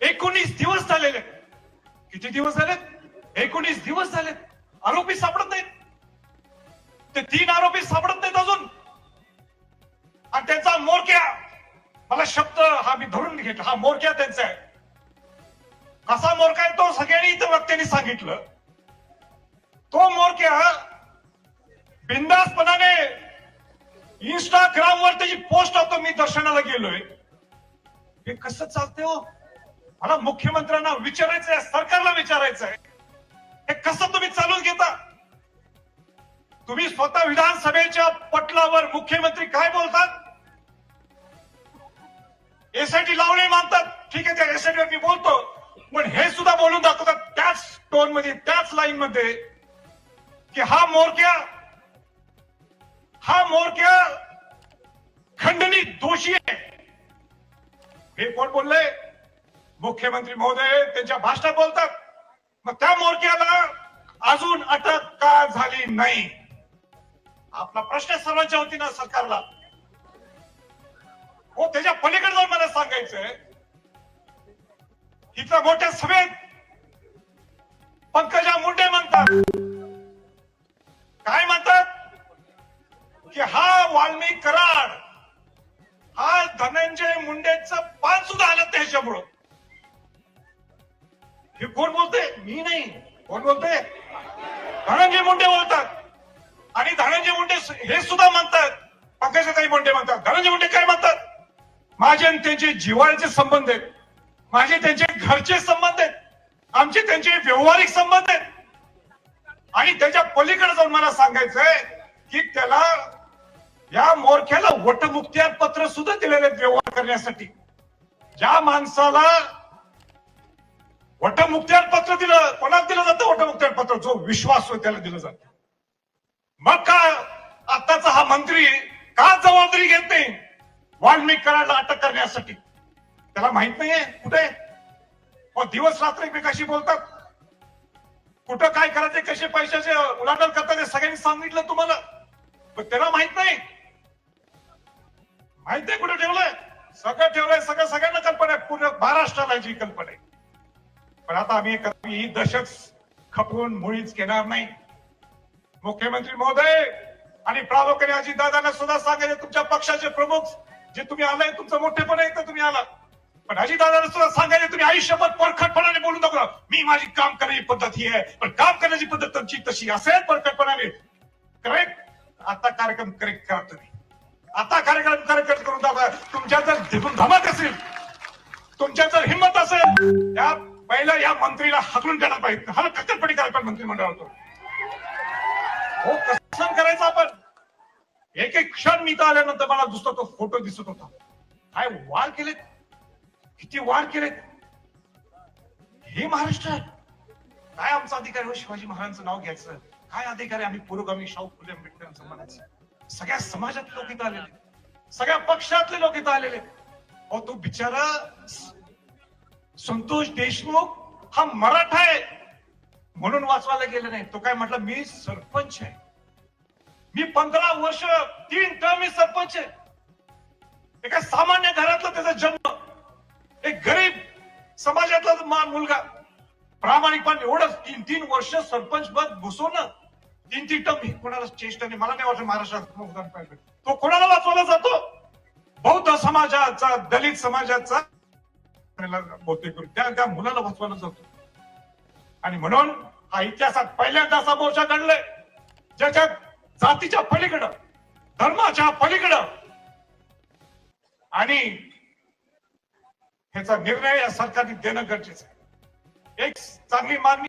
एकोणीस दिवस झालेले किती दिवस झालेत एकोणीस दिवस झालेत आरोपी सापडत नाहीत. ते तीन आरोपी सापडत नाहीत अजून. आणि त्यांचा मोरक्या मला शब्द हा मी धरून घेतला हा मोरक्या त्यांचा आहे. कसा मोरका आहे तो सगळ्यांनी इथं वक्त्यांनी सांगितलं. तो मोरक्या बिंदासपणाने इंस्टाग्राम वर त्याची पोस्ट होतो मी दर्शनाला गेलोय. हे कसं चालतंय हो? मला मुख्यमंत्र्यांना विचारायचंय सरकारला विचारायचं आहे हे कसं तुम्ही चालून घेता? तुम्ही स्वतः विधानसभेच्या पटलावर मुख्यमंत्री काय बोलतात? एसआयटी लावणे मानतात ठीक आहे त्या एसआयटी मी बोलतो. पण हे सुद्धा बोलून दाखवतात त्याच टोनमध्ये त्याच लाईन मध्ये की हा मोरक्या हा मोरक्या खंडणी दोषी आहे. हे कोण बोलले मुख्यमंत्री महोदय त्यांच्या भाषणात बोलतात. मग त्या मोरक्याला अजून अटक का झाली नाही? आपला प्रश्न सर्वांच्या वतीनं सरकारला. हो त्याच्या पलीकडे जाऊन मला सांगायचंय. इथं मोठ्या सभेत पंकजा मुंडे म्हणतात. काय म्हणतात? की हा वाल्मिक कराड हा धनंजय मुंडेचं पान सुद्धा आलं त्याच्यामुळं हे कोण बोलते मी नाही. कोण बोलते धनंजय मुंडे बोलतात. आणि धनंजय मुंडे हे सुद्धा म्हणतात. पंकजाताई मुंडे म्हणतात. धनंजय मुंडे काय म्हणतात? माझे आणि त्यांचे जिव्हाळ्याचे संबंध आहेत. माझे त्यांचे घरचे संबंध आहेत. आमचे त्यांचे व्यवहारिक संबंध आहेत. आणि त्याच्या पलीकडे जाऊन मला सांगायचंय की त्याला या मोरख्याला वटमुक्त्यार पत्र सुद्धा दिलेले आहेत व्यवहार करण्यासाठी. ज्या माणसाला वटमुक्त्यान पत्र दिलं कोणाला दिलं जातं वटमुक्त्यार पत्र जो विश्वास होय त्याला दिलं जातं. मग का आताचा हा मंत्री का जबाबदारी घेत नाही? वाल्मिक कराडला अटक करण्यासाठी. त्याला माहीत नाहीये कुठे? व दिवस रात्र एकमेकाशी बोलतात. कुठं काय करायचे कसे पैशाचे उलाढाल करतात हे सगळ्यांनी सांगितलं तुम्हाला. पण त्याला माहीत नाही. माहीत नाही कुठे ठेवलंय? सगळं ठेवलंय सगळं सगळ्यांना कल्पना आहे. पूर्ण महाराष्ट्राला जी कल्पना आहे. पण आता आम्ही एक- ही दशक खपवून मुळीच घेणार नाही. मुख्यमंत्री महोदय आणि प्रामुख्याने अजितदादांना सुद्धा सांगायचे तुमच्या पक्षाचे प्रमुख जे तुम्ही आलाय तुमचं मोठेपण आहे तर तुम्ही आला? पण अजितदादांना सुद्धा सांगायचे तुम्ही आयुष्यभर परखटपणाने बोलून दाखवा मी माझी काम करण्याची पद्धत ही आहे पण काम करण्याची पद्धत तुमची तशी असेल परखटपणाने. करेक्ट आता कार्यक्रम करेक्ट करा तुम्ही. आता कार्यक्रम करेक्ट करून दाखवा. तुमच्या जर धमक असेल तुमच्या जर हिंमत असेल त्या पहिला या मंत्रीला हकलून द्यायला पाहिजे. हा कक्करपणी करायला पाहिजे मंत्रिमंडळातून हो कसं करायचं आपण? एक एक क्षण मी तर आल्यानंतर मला दुसरा तो फोटो दिसत होता. काय वार केलेत? किती वार केलेत? हे महाराष्ट्र काय आमचा अधिकार हो शिवाजी महाराजांचं नाव घ्यायचं. काय अधिकार आहे? आम्ही पुरोगामी शाहू फुले आंबेडकरांचं म्हणायचं. सगळ्या समाजातले लोक इथं आलेले सगळ्या पक्षातले लोक इथं आलेले अहो तो बिचारा संतोष देशमुख हा मराठा आहे. म्हणून वाचवायला गेलं नाही. तो काय म्हटलं मी सरपंच आहे. मी पंधरा वर्ष तीन टर्म मी सरपंच आहे. एका सामान्य घरातला त्याचा जन्म एक गरीब समाजातला मान मुलगा. प्रामाणिकपणे एवढंच तीन तीन वर्ष सरपंच पद घुसवणं तीन तीन टर्म ही कोणाला चेष्टा नाही. मला नाही वाटत महाराष्ट्रात तो कोणाला वाचवला जातो? बौद्ध समाजाचा दलित समाजाचा बहुतेक करून. त्या त्या मुलाला वाचवायला जातो. आणि म्हणून हा इतिहासात पहिल्यांदा असा मोर्चा काढलाय ज्याच्यात जातीच्या पलीकडं धर्माच्या पलीकडं. आणि ह्याचा निर्णय या सरकारने देणं गरजेचं आहे. एक चांगली मागणी